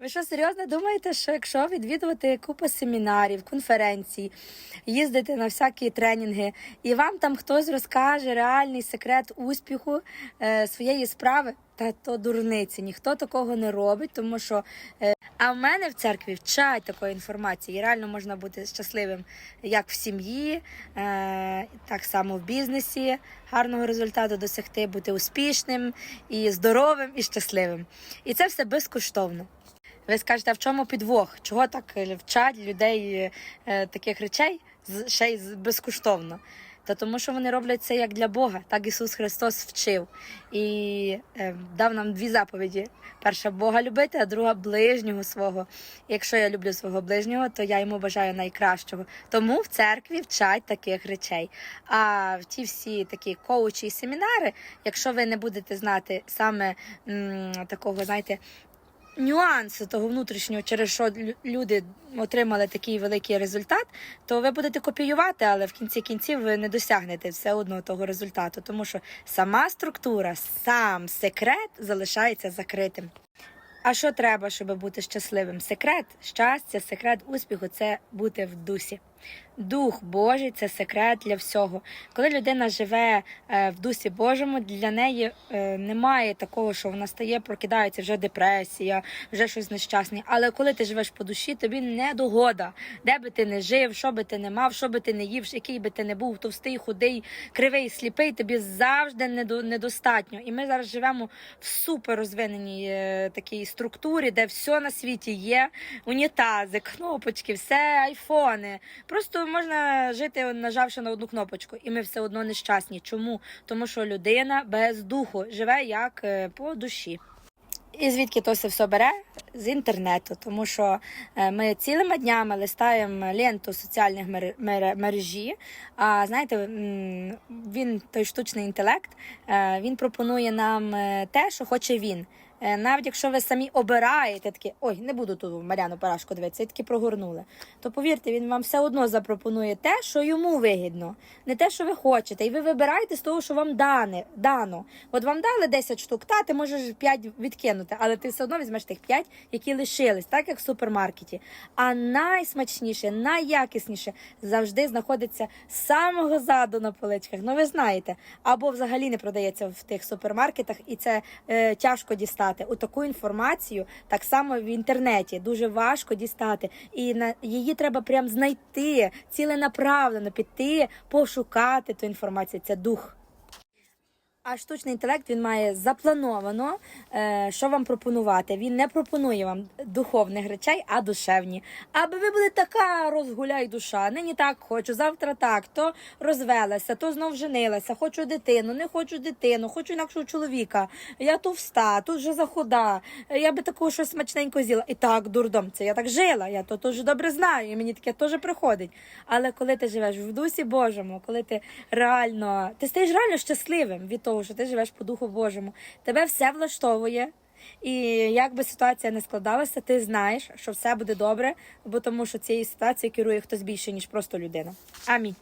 Ви що серйозно думаєте, що якщо відвідувати купу семінарів, конференцій, їздити на всякі тренінги, і вам там хтось розкаже реальний секрет успіху е, своєї справи, та то дурниці, ніхто такого не робить, тому що е, а в мене в церкві вчать такої інформації. І реально можна бути щасливим як в сім'ї, е, так само в бізнесі, гарного результату досягти, бути успішним і здоровим і щасливим. І це все безкоштовно. Ви скажете, а в чому підвох? Чого так е, вчать людей е, таких речей ще й безкоштовно? Та тому, що вони роблять це як для Бога, так Ісус Христос вчив і е, дав нам дві заповіді: перша Бога любити, а друга ближнього свого. І якщо я люблю свого ближнього, то я йому бажаю найкращого. Тому в церкві вчать таких речей. А в ті всі такі коучі і семінари, якщо ви не будете знати саме м, такого, знаєте, нюанси того внутрішнього, через що люди отримали такий великий результат, то ви будете копіювати, але в кінці кінців ви не досягнете все одно того результату, тому що сама структура, сам секрет залишається закритим. А що треба, щоб бути щасливим? Секрет щастя, секрет успіху це бути в дусі. Дух Божий це секрет для всього. Коли людина живе е, в дусі Божому, для неї е, немає такого, що вона стає, прокидається вже депресія, вже щось нещасне. Але коли ти живеш по душі, тобі не догода. Де би ти не жив, що би ти не мав, що би ти не їв, який би ти не був, товстий, худий, кривий, сліпий, тобі завжди недо- недостатньо. І ми зараз живемо в супер розвиненій е, такій структурі, де все на світі є: унітази, кнопочки, все айфони. Просто можна жити, нажавши на одну кнопочку, і ми все одно нещасні. Чому? Тому що людина без духу живе як е, по душі. І звідки то все все бере? З інтернету, тому що е, ми цілими днями листаємо ленту соціальних мер- мер- мережі. А знаєте, він той штучний інтелект, е, він пропонує нам те, що хоче він. Е, Навіть якщо ви самі обираєте такі, ой, не буду тут Маряну Парашку дивитися, і таки прогорнули. То повірте, він вам все одно запропонує те, що йому вигідно, не те, що ви хочете. І ви вибираєте з того, що вам дане, дано. От вам дали 10 штук, та ти можеш 5 відкинути, але ти все одно візьмеш тих 5, які лишились, так як в супермаркеті. А найсмачніше, найякісніше завжди знаходиться з самого заду на поличках. Ну ви знаєте, або взагалі не продається в тих супермаркетах, і це е, тяжко дістати. У таку інформацію так само в інтернеті дуже важко дістати. І на її треба прям знайти ціленаправлено піти, пошукати ту інформацію. Це дух. А штучний інтелект він має заплановано, е, що вам пропонувати. Він не пропонує вам духовних речей, а душевні. Аби ви були така розгуляй душа. Нині так хочу, завтра так, то розвелася, то знов женилася, хочу дитину, не хочу дитину, хочу інакшого чоловіка. Я товста, тут вже захуда. Я би такого щось смачненько з'їла. І так, дурдом, це я так жила. Я то дуже добре знаю, і мені таке теж приходить. Але коли ти живеш в дусі Божому, коли ти реально ти стаєш реально щасливим від того, що ти живеш по духу Божому, тебе все влаштовує. І як би ситуація не складалася, ти знаєш, що все буде добре, бо тому що цією ситуацією керує хтось більше, ніж просто людина. Амінь.